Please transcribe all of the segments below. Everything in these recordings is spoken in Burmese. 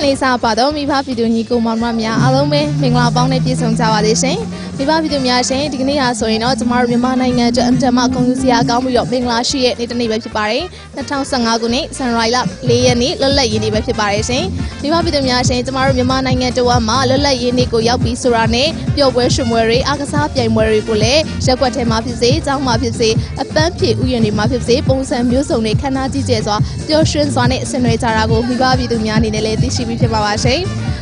ချစ်ခင်လေးစားပါတော့မိဘဗီဒီယိုညီကိုမောင်မများအားလုံးပဲမင်္ဂလာပေါင်းနဲ့ပြည့်စုံကြပါစေရှင်မိဘဗီဒီယိုများရှင်ဒီကနေ့ဟာဆိုရင်တော့ကျမတို့မြန်မာနိုင်ငံအတွက်အင်တာမကွန်ယူစရာကောင်းပြီးတော့မင်္ဂလာရှိရဲ့နေ့တစ်နေ့ပဲဖြစ်ပါတယ်2015ခုနှစ်ဇန်နဝါရီလ4ရက်နေ့လွတ်လပ်ရေးနေ့ပဲဖြစ်ပါတယ်ရှင်မိဘဗီဒီယိုများရှင်ကျမတို့မြန်မာနိုင်ငံတဝက်မှာလွတ်လပ်ရေးနေ့ကိုရောက်ပြီးဆိုတာနဲ့ပျော်ပွဲရွှင်ပွဲတွေအားကစားပြိုင်ပွဲတွေကိုလည်းရက်ွက်ထဲမှာဖြစ်စေကျောင်းမှာဖြစ်စေအပန်းဖြေဥယျာဉ်တွေမှာဖြစ်စေပုံစံမျိုးစုံတွေခမ်းနားကြည့်ကြစွာပျော်ရွှင်စွာနဲ့ဆင်နွှဲကြတာကိုမိဘဗီဒီယိုများအနေနဲ့လည်းသိရှိပြီးဖြစ်ပါပါရှင်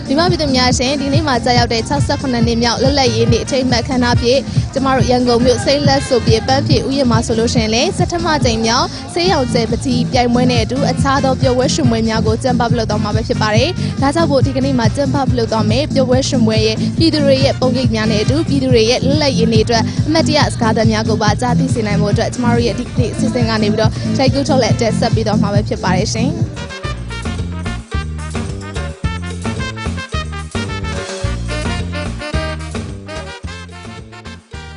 မိဘဗီဒီယိုများရှင်ဒီနေ့မှာကြာရောက်တဲ့68နှစ်မြောက်လွတ်လပ်ရေးနေ့အထိမ်းအမှတ်ခမ်းနားပြည့်ကျမတို့ရန်ကုန်မြို့စိတ်လက်ဆိုပြပန်းဖြေဥယျာဉ်မှာဆိုလို့ရှိရင်လည်းစက်ထမကြိမ်မြောက်ဆေးရောင်ကျဲပတိပြိုင်ပွဲနဲ့အတူအခြားသောပျော်ပွဲရွှင်ပွဲများကိုကျင်းပပြုလုပ်သွားမှာပဲဖြစ်ပါတယ်။ဒါကြောင့်မို့ဒီကနေ့မှာကျင်းပပြုလုပ်သွားမယ်ပျော်ပွဲရွှင်ပွဲရဲ့ပြည်သူတွေရဲ့ပုံရိပ်များနဲ့အတူပြည်သူတွေရဲ့လွတ်လပ်ရေးနေ့အတွက်အမတ်တရစကားသံများကိုပါကြားသိစေနိုင်မှုအတွက်ကျမတို့ရဲ့ဒီနေ့စီစဉ်ကနေပြီးတော့ထိုက်ကူးထုတ်လက်တက်ဆက်ပြီးတော့မှာပဲဖြစ်ပါတယ်ရှင်။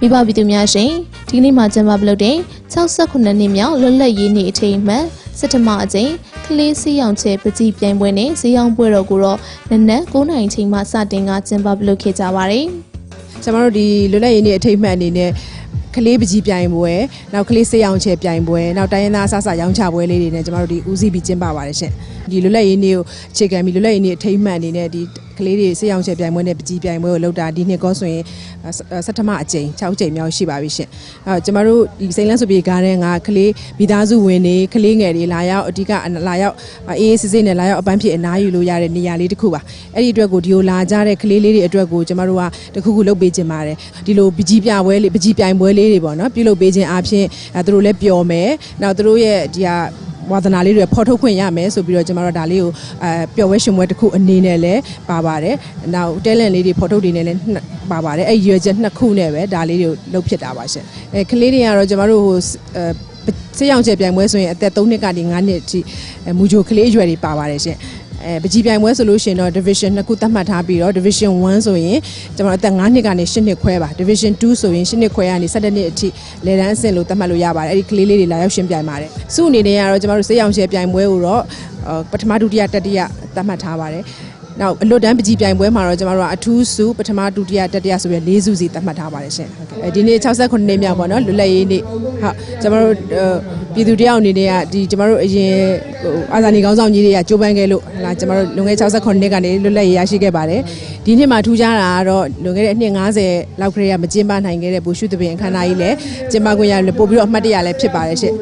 မိဘပြည်သူများရှင်ဒီကနေ့မှာကျင်းပပြုလုပ်တဲ့68နှစ်မြောက်လွတ်လပ်ရေးနေ့အထိမ်းအမှတ်စက်တမအကြိမ်ကလေးစီရောင်ချဲပကြီးပြိုင်ပွဲနဲ့ဈေးရောင်းပွဲတော်ကိုတော့နနက်9:00နာရီချိန်မှစတင်ကကျင်းပပြုလုပ်ခဲ့ကြပါတယ်။ကျွန်တော်တို့ဒီလွတ်လပ်ရေးနေ့အထိတ်အမှတ်အနေနဲ့ ကလေးပကြီးပြိုင်ပွဲနောက်ကလေးစေးအောင်ချဲပြိုင်ပွဲနောက်တိုင်းရင်းသားအဆအဆရောင်းချပွဲလေးတွေနဲ့ကျွန်တော်တို့ဒီဦးစီးပြီးကျင်းပပါတယ်ရှင်ဒီလွတ်လပ်ရေးနေ့ကိုအခြေခံပြီးလွတ်လပ်ရေးနေ့အထိတ်အမှတ်အနေနဲ့ဒီကလေးတွေစေးအောင်ချဲပြိုင်ပွဲနဲ့ပကြီးပြိုင်ပွဲကိုလုပ်တာဒီနှစ်ကောဆိုရင်ဆထမအကြိမ်6ကြိမ်မြောက်ရှိပါပြီရှင်အဲကျွန်တော်တို့ဒီစိန်လန်းဆိုပြေကားတဲ့ငါကလေးမိသားစုဝင်တွေကလေးငယ်တွေလာရောက်အဓိကလာရောက်အေးအေးဆေးဆေးနဲ့လာရောက်အပန်းဖြစ်အနားယူလို့ရတဲ့နေရာလေးတစ်ခုပါအဲ့ဒီအတွက်ကိုဒီလိုလာကြတဲ့ကလေးလေးတွေအတွက်ကိုကျွန်တော်တို့ကတခုခုလုပ်ပေးခြင်းပါတယ်ဒီလိုပကြီးပြပွဲလေးပကြီးပြိုင်ပွဲလေးတွေပေါ့နော်ပြုလုပ်ပေးခြင်းအပြင်အဲသူတို့လည်းပျော်မယ်နောက်သူတို့ရဲ့ဒီဟာဝါသနာလေးတွေဖော်ထုတ်ခွင့်ရမယ်ဆိုပြီးတော့ကျွန်တော်တို့ဒါလေးကိုအဲပျော်ဝဲရှင်ပွဲတစ်ခုအနေနဲ့လည်းပါပါတယ်။နောက်တဲလန်လေးတွေဖော်ထုတ်တွေနဲ့လည်းပါပါတယ်။အဲ့ရွယ်ချက်နှစ်ခုနဲ့ပဲဒါလေးတွေကိုလုပ်ဖြစ်တာပါရှင်။အဲကလေးတွေကတော့ကျွန်တော်တို့ဟိုအဲဆေးရောင်ကျပြိုင်ပွဲဆိုရင်အသက်3နှစ်ကနေ9နှစ်အထိမူဂျိုကလေးအရွယ်တွေပါပါတယ်ရှင်။ အဲပကြီးပြိုင်ပွဲဆိုလို့ရှိရင်တော့ division နှစ်ခုသတ်မှတ်ထားပြီးတော့ division 1ဆိုရင်ကျွန်တော်အသက်9နှစ်ကနေ10နှစ်ခွဲပါ division 2ဆိုရင်10နှစ်ခွဲကနေ17နှစ်အထိလေတန်းအဆင့်လို့သတ်မှတ်လို့ရပါတယ်အဲ့ဒီကလေးလေးတွေလာရောက်ရှင်ပြိုင်ပါတယ်စုအနေနဲ့ကတော့ကျွန်တော်တို့စေးရောင်ရှယ်ပြိုင်ပွဲကိုတော့ပထမဒုတိယတတိယသတ်မှတ်ထားပါတယ် နောက်အလွတ်တန်းပကြီးပြိုင်ပွဲမှာတော့ကျွန်တော်တို့ကအထူးစုပထမဒုတိယတတိယဆိုပြီး၄စုစီသတ်မှတ်ထားပါတယ်ရှင်ဟုတ်ကဲ့အဲဒီနေ့68နှစ်မြောက်ပေါ့နော်လွတ်လပ်ရေးနေ့ဟုတ်ကျွန်တော်တို့ပြည်သူတယောက်အနေနဲ့ကဒီကျွန်တော်တို့အရင်ဟိုအာဇာနည်ကောင်းဆောင်ကြီးတွေကကြိုးပမ်းခဲ့လို့ဟလာကျွန်တော်တို့လွန်ခဲ့68နှစ်ကနေလွတ်လပ်ရေးရရှိခဲ့ပါတယ်ဒီနှစ်မှာထူးခြားတာကတော့လွန်ခဲ့တဲ့နှစ်90လောက်ကလေးကမကျင်းပနိုင်ခဲ့တဲ့ဘူရှုသဘင်အခမ်းအနားကြီးလည်းကျင်းပခွင့်ရလို့ပို့ပြီးတော့အမှတ်တရလည်းဖြစ်ပါတယ်ရှင်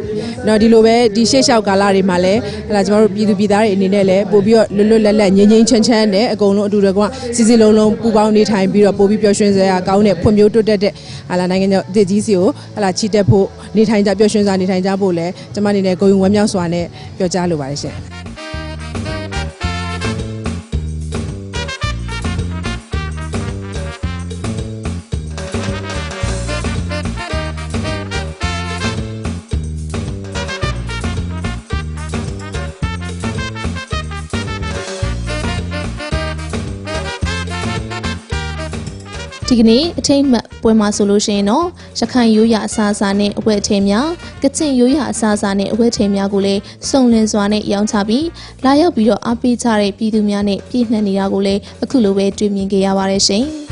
နော်ဒီလိုပဲဒီရှေ့လျှောက်ကာလတွေမှာလည်းဟလာကျွန်တော်တို့ပြည်သူပြည်သားတွေအနေနဲ့လည်းပို့ပြီးတော့လွတ်လွတ်လပ်လပ်ငြိမ်းငြိမ်းချမ်းချမ်းနဲ့အကုန်လုံးအတူတကွစီစီလုံးလုံးပူပေါင်းနေထိုင်ပြီးတော့ပို့ပြီးပျော်ရွှင်စရာကောင်းတဲ့ဖွံ့ဖြိုးတိုးတက်တဲ့ဟလာနိုင်ငံတော်ဒေကြီးစီကိုဟလာချီတက်ဖို့နေထိုင်ကြပျော်ရွှင်စွာနေထိုင်ကြဖို့လည်းကျွန်မအနေနဲ့ဂုဏ်ယူဝမ်းမြောက်စွာနဲ့ပြောကြားလိုပါတယ်ရှင် ဒီကနေ့အထိတ်မှတ်ပွဲမှာဆိုလို့ရှိရင်တော့ရခိုင်ရိုးရာအစားအစာနဲ့အဝတ်အထည်များကချင်ရိုးရာအစားအစာနဲ့အဝတ်အထည်များကိုလည်းစုံလင်စွာနဲ့ရောင်းချပြီးလာရောက်ပြီးတော့အားပေးကြတဲ့ပြည်သူများနဲ့ပြည်နှံ့နေတာကိုလည်းအခုလိုပဲတွေ့မြင်ခဲ့ရပါတယ်ရှင်။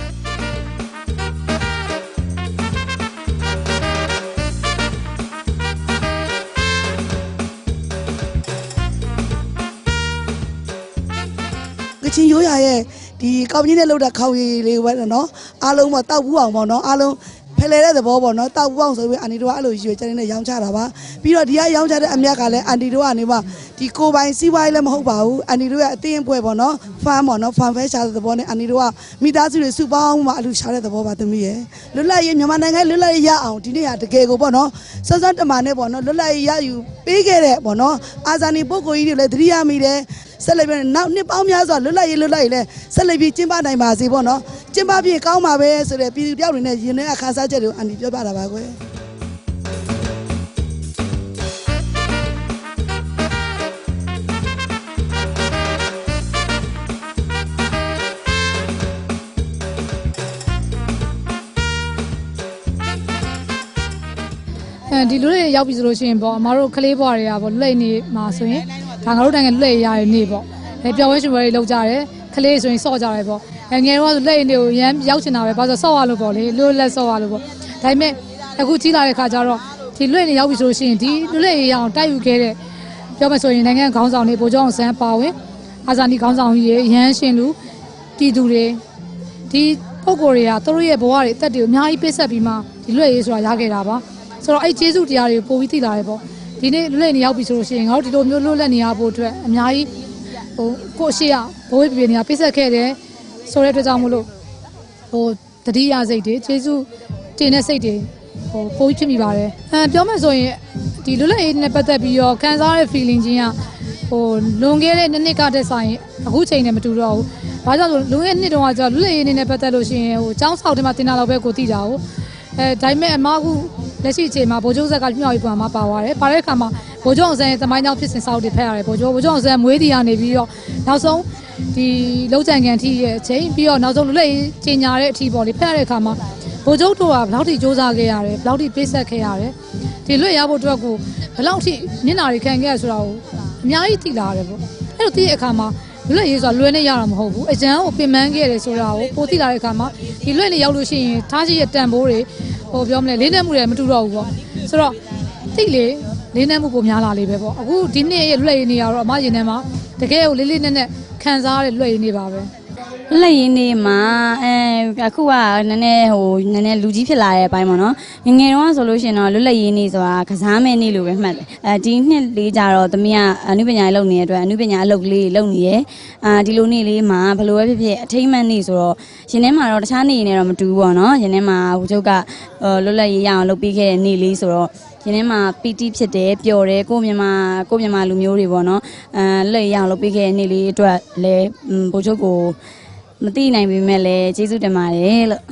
ကချင်ရိုးရာရဲ့ ဒီကောင်းကြီးနဲ့လှုပ်တဲ့ခေါင်းရည်လေးပဲနော်အားလုံးပေါ့တောက်ဘူးအောင်ပေါ့နော်အားလုံးဖယ်လေတဲ့သဘောပေါ့နော်တောက်ဘူးအောင်ဆိုပြီးအန်တီတို့ကအဲ့လိုရွေချက်နေရောင်းချတာပါပြီးတော့ဒီကရောင်းချတဲ့အမြတ်ကလည်းအန်တီတို့ကနေမှဒီကိုပိုင်စီးပွားရေးလည်းမဟုတ်ပါဘူးအန်တီတို့ရဲ့အတင်းပွဲပေါ့နော်ဖန်ပေါ့နော်ဖန်ဖဲရှာတဲ့သဘောနဲ့အန်တီတို့ကမိသားစုတွေစုပေါင်းမှအလူရှာတဲ့သဘောပါသမီးရဲ့လွတ်လပ်ရေးမြန်မာနိုင်ငံလွတ်လပ်ရေးရအောင်ဒီနေ့ကတကယ်ကိုပေါ့နော်စစတမနဲ့ပေါ့နော်လွတ်လပ်ရေးရယူပေးခဲ့တဲ့ပေါ့နော်အာဇာနည်ပုဂ္ဂိုလ်ကြီးတွေလည်းသတိရမိတယ် ဆက်လက်ပြီးနောက်နှစ်ပေါင်းများစွာလွတ်လပ်ရေးလွတ်လပ်ရေးလဲဆက်လက်ပြီးကျင်းပနိုင်ပါစေပေါ့နော်ကျင်းပပြီးကောင်းပါပဲဆိုတဲ့ပြည်သူတယောက်တွေနဲ့ရင်ထဲအခါစားချက်တွေကိုအန်တီပြောပြတာပါကွယ်အဲဒီလိုတွေရောက်ပြီဆိုလို့ရှိရင်ပေါ့အမတို့ကလေးဘွားတွေကပေါ့လွတ်လပ်နေမှာဆိုရင် ဒါငါတို့နိုင်ငံလွတ်လပ်ရတဲ့နေ့ပေါ့အဲပျော်ဝဲရှင်ပွဲတွေလုပ်ကြတယ်ကလေးဆိုရင်စော့ကြတယ်ပေါ့အဲငယ်တော့ဆိုလက်ရည်တွေကိုရမ်းရောက်ချင်တာပဲဘာလို့စော့ရလို့ပေါ့လေလို့လက်စော့ရလို့ပေါ့ဒါပေမဲ့အခုကြီးလာတဲ့ခါကျတော့ဒီလွတ်နေရောက်ပြီဆိုလို့ရှိရင်ဒီလွတ်ရည်ရအောင်တိုက်ယူခဲ့တဲ့ပြောမယ်ဆိုရင်နိုင်ငံခေါင်းဆောင်တွေဗိုလ်ချုပ်အောင်ဆန်းပါဝင်အာဇာနည်ခေါင်းဆောင်ကြီးတွေရဟန်းရှင်လူပြည်သူတွေဒီပုံကိုယ်တွေကသူတို့ရဲ့ဘဝတွေအသက်တွေကိုအများကြီးပေးဆက်ပြီးမှဒီလွတ်ရည်ဆိုတာရခဲ့တာပါဆိုတော့အဲ့ကျေးဇူးတရားတွေကိုပို့ပြီးသိလာတယ်ပေါ့ ဒီနေ့လွတ်နေရောက်ပြီဆိုလို့ရှိရင်ငါတို့ဒီလိုမျိုးလွတ်လပ်နေရဖို့အတွက်အများကြီးဟိုကိုယ့်အရှိရဘိုးဘေးနေရာပြည့်ဆက်ခဲ့တယ်ဆိုတဲ့အတွက်ကြောင့်မလို့ဟိုတတိယစိတ်တွေကျေးဇူးတင်တဲ့စိတ်တွေဟိုပိုပြီးဖြစ်မိပါတယ်အဲပြောမယ်ဆိုရင်ဒီလွတ်လပ်ရေးနဲ့ပတ်သက်ပြီးတော့ခံစားရတဲ့ feeling ချင်းကဟိုလွန်ခဲ့တဲ့နှစ်နှစ်ကတည်းဆိုင်အခုချိန်နဲ့မတူတော့ဘူးဘာကြောင့်လဲလွန်ခဲ့တဲ့နှစ်တုန်းကကျတော့လွတ်လပ်ရေးနဲ့ပတ်သက်လို့ရှိရင်ဟိုចောင်းဆောက်ထဲမှာတင်တာတော့ပဲကိုသိတာဟုတ်အဲဒါပေမဲ့အမအခုလက်ရှိအချိန်မှာဗိုလ်ချုပ်ဆက်ကမြောက်ရေးပုံမှာပါသွားတယ်ပါတဲ့အခါမှာဗိုလ်ချုပ်အောင်ဆန်းရဲ့သမိုင်းကြောင်းဖြစ်စဉ်စောက်တွေဖက်ရတယ်ဗိုလ်ချုပ်ဗိုလ်ချုပ်အောင်ဆန်းမွေးတီကနေပြီးတော့နောက်ဆုံးဒီလုံးကြံကန်ထီရဲ့အချိန်ပြီးတော့နောက်ဆုံးလွတ်လပ်ရေးကြီးညာတဲ့အထီပေါ့လေဖက်ရတဲ့အခါမှာဗိုလ်ချုပ်တို့ကဘယ်လောက်ထိစ조사ခဲ့ရတယ်ဘယ်လောက်ထိပေးဆက်ခဲ့ရတယ်ဒီလွတ်ရဖို့အတွက်ကိုဘယ်လောက်ထိမျက်နာတွေခံခဲ့ရဆိုတာကိုအများကြီးသိလာရတယ်ပေါ့အဲ့လိုသိတဲ့အခါမှာလွတ်ရေးဆိုတာလွယ်နဲ့ရတာမဟုတ်ဘူးအကျန်းကိုပင်ပန်းခဲ့ရတယ်ဆိုတာကိုပိုသိလာတဲ့အခါမှာဒီလွတ်နဲ့ရောက်လို့ရှိရင်ထားရှိရဲ့တန်ဖိုးတွေ ဟိုပြောမလဲလေးနဲ့မှုတွေမတူတော့ဘူးပေါ့ဆိုတော့သိလေလေးနဲ့မှုပုံများလာလေးပဲပေါ့အခုဒီနေ့ရဲ့လွတ်ရေးနေရတော့အမရင်ထဲမှာတကယ်ကိုလေးလေးနက်နက်ခံစားရတဲ့လွတ်ရေးနေပါပဲ လက်ရင်းနေမှာအဲအခုကနည်းနည်းဟိုနည်းနည်းလူကြီးဖြစ်လာတဲ့အပိုင်းပေါ့နော်ငယ်ငယ်တုန်းကဆိုလို့ရှိရင်တော့လွတ်လပ်ရင်းနေဆိုတာကစားမဲ့နေလို့ပဲမှတ်တယ်အဲဒီနှစ်လေးကြတော့သမီးကအနုပညာရေးလုပ်နေတဲ့အတွက်အနုပညာအလုပ်ကလေးလုပ်နေရယ်အာဒီလိုနေ့လေးမှာဘယ်လိုပဲဖြစ်ဖြစ်အထိမ့်မှန်နေဆိုတော့ရင်ထဲမှာတော့တခြားနေနေတော့မတူဘူးပေါ့နော်ရင်ထဲမှာဟိုချုပ်ကဟိုလွတ်လပ်ရေးရအောင်လုပ်ပြီးခဲ့တဲ့နေ့လေးဆိုတော့ရင်ထဲမှာပီတိဖြစ်တယ်ပျော်တယ်ကိုယ့်မြန်မာကိုယ့်မြန်မာလူမျိုးတွေပေါ့နော်အဲလွတ်လပ်ရေးရအောင်လုပ်ပြီးခဲ့တဲ့နေ့လေးအတွက်လည်းဘိုလ်ချုပ်ကို မသိနိုင်ပေမဲ့လည်းကျေးဇူးတင်ပါတယ်လို့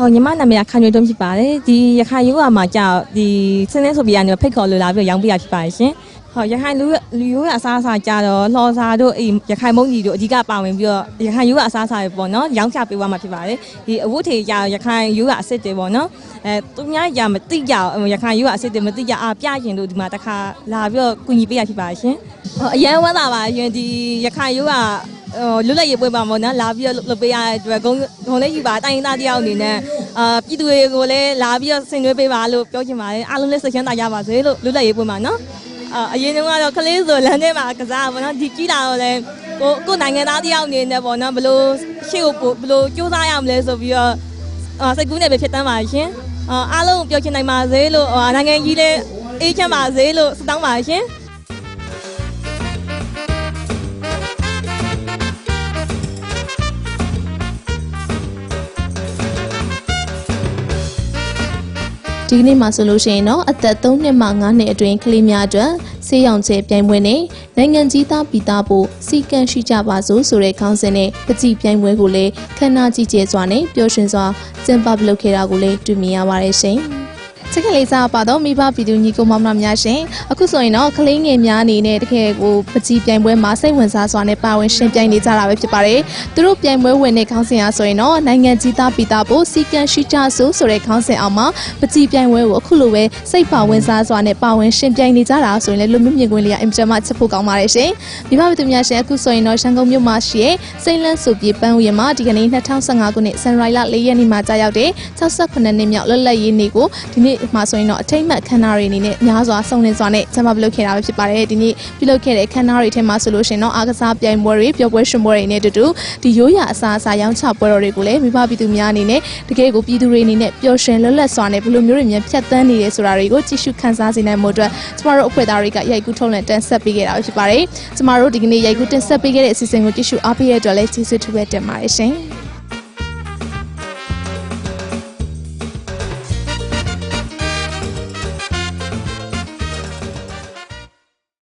ဟောညီမနာမည်ကခါညွေတုံးဖြစ်ပါတယ်ဒီရခိုင်ရိုးကမှာကြာဒီစင်းနေဆိုပြရနေဖိတ်ခေါ်လိုလာပြီးတော့ရောင်းပြရဖြစ်ပါတယ်ရှင် ဟောရခိုင်လူလူရိုးကအစားအစာကြာတော့လှော်စာတို့အေးရခိုင်မုံကြီးတို့အဓိကပါဝင်ပြီးတော့ရခိုင်ရိုးကအစားအစာပဲပေါ့နော်ရောင်းချပေးသွားမှာဖြစ်ပါတယ်ဒီအဝတ်ထေကြာရခိုင်ရိုးကအစ်စ်တွေပေါ့နော်အဲသူများကြာမသိကြအောင်ရခိုင်ရိုးကအစ်စ်တွေမသိကြအာပြရင်တို့ဒီမှာတစ်ခါလာပြီးတော့ကူညီပေးရဖြစ်ပါတယ်ရှင်ဟောအရန်ဝမ်းသာပါရှင်ဒီရခိုင်ရိုးကဟိုလွတ်လပ်ရေးပွဲပါမော်နော်လာပြီးတော့လုပ်ပေးရတဲ့အတွက်ဂုဏ်ဂုဏ်လေးယူပါတိုင်းရင်းသားတယောက်အနေနဲ့အာပြည်သူတွေကိုလည်းလာပြီးတော့ဆင်နွှဲပေးပါလို့ပြောချင်ပါတယ်အားလုံးလည်းစိတ်ချမ်းသာကြပါစေလို့လွတ်လပ်ရေးပွဲမှာနော် အာအရင်တုန်းကတော့ကလေးဆိုလမ်းထဲမှာကစားပါတော့ဒီကြီးလာတော့လည်းကိုကိုနိုင်ငံသားတယောက်အနေနဲ့ပေါ့နော်ဘလို့ရှေ့ကိုပို့ဘလို့စူးစမ်းရမလဲဆိုပြီးတော့အာစိတ်ကူးနဲ့ပဲဖြစ်တမ်းပါရှင်အာအားလုံးပြောချင်နိုင်ပါစေလို့အာနိုင်ငံကြီးလည်းအေးချမ်းပါစေလို့ဆုတောင်းပါရှင် ဒီကနေ့မှာဆိုလို့ရှိရင်တော့အသက်3နှစ်မှ9နှစ်အတွင်းကလေးများအတွက်ဆေးရောင်ချဲပြိုင်ပွဲနဲ့နိုင်ငံကြီးသားပြည်သားဖို့စီကံရှိကြပါစို့ဆိုတဲ့ခေါင်းစဉ်နဲ့ပကြည်ပြိုင်ပွဲကိုလည်းခမ်းနားကြီးကျယ်စွာနဲ့ပျော်ရွှင်စွာကျင်းပပြုလုပ်ခဲ့တာကိုလည်းတွေ့မြင်ရပါတယ်ရှင်။ ချစ်ခင်လေးစားပါတော့မိဘပြည်သူညီကိုမောင်နှမများရှင်အခုဆိုရင်တော့ကလေးငယ်များအနေနဲ့တကယ်ကိုပကြည်ပြိုင်ပွဲမှာစိတ်ဝင်စားစွာနဲ့ပါဝင်ရှင်ပြိုင်နေကြတာပဲဖြစ်ပါတယ်သူတို့ပြိုင်ပွဲဝင်တဲ့ခေါင်းစဉ်အားဆိုရင်တော့နိုင်ငံကြီးသားပြည်သားဖို့စီကံရှိကြစို့ဆိုတဲ့ခေါင်းစဉ်အောက်မှာပကြည်ပြိုင်ပွဲကိုအခုလိုပဲစိတ်ပါဝင်စားစွာနဲ့ပါဝင်ရှင်ပြိုင်နေကြတာဆိုရင်လည်းလူမျိုးမြင်ကွင်းလေးကအင်မတန်မှချစ်ဖို့ကောင်းပါတယ်ရှင်မိဘပြည်သူများရှင်အခုဆိုရင်တော့ရှမ်းကုန်းမြို့မှာရှိတဲ့စိန်လန်းစုပြေပန်းဦးရမှာဒီကနေ့2015ခုနှစ်ဇန်နဝါရီလ4ရက်နေ့မှာကြာရောက်တဲ့68နှစ်မြောက်လွတ်လပ်ရေးနေ့ကိုဒီနေ့မှာဆိုရင်တော့အထိမ့်မှတ်ခမ်းနားတွေအနေနဲ့များစွာစုံလင်စွာနဲ့ကျင်းပပြုလုပ်ခဲ့တာပဲဖြစ်ပါတယ်ဒီနေ့ပြုလုပ်ခဲ့တဲ့ခမ်းနားတွေထဲမှာဆိုလို့ရှိရင်တော့အားကစားပြိုင်ပွဲတွေပျော်ပွဲရှင်ပွဲတွေနဲ့အတူတူဒီရိုးရာအစားအစာရောင်းချပွဲတော်တွေကိုလည်းမိဘပြည်သူများအနေနဲ့တကယ်ကိုပြည်သူတွေအနေနဲ့ပျော်ရွှင်လွတ်လပ်စွာနဲ့ဘယ်လိုမျိုးတွေများဖြတ်သန်းနေရဲဆိုတာတွေကိုကြည့်ရှုခန်းစားစေနိုင်မှုအတွက်ကျမတို့အဖွဲ့သားတွေကရိုက်ကူးထုတ်လွှင့်တင်ဆက်ပေးခဲ့တာပဲဖြစ်ပါတယ်ကျမတို့ဒီကနေ့ရိုက်ကူးတင်ဆက်ပေးခဲ့တဲ့အစီအစဉ်ကိုကြည့်ရှုအားပေးရတဲ့အတွက်လည်းကျေးဇူးထူးပဲတင်ပါတယ်ရှင်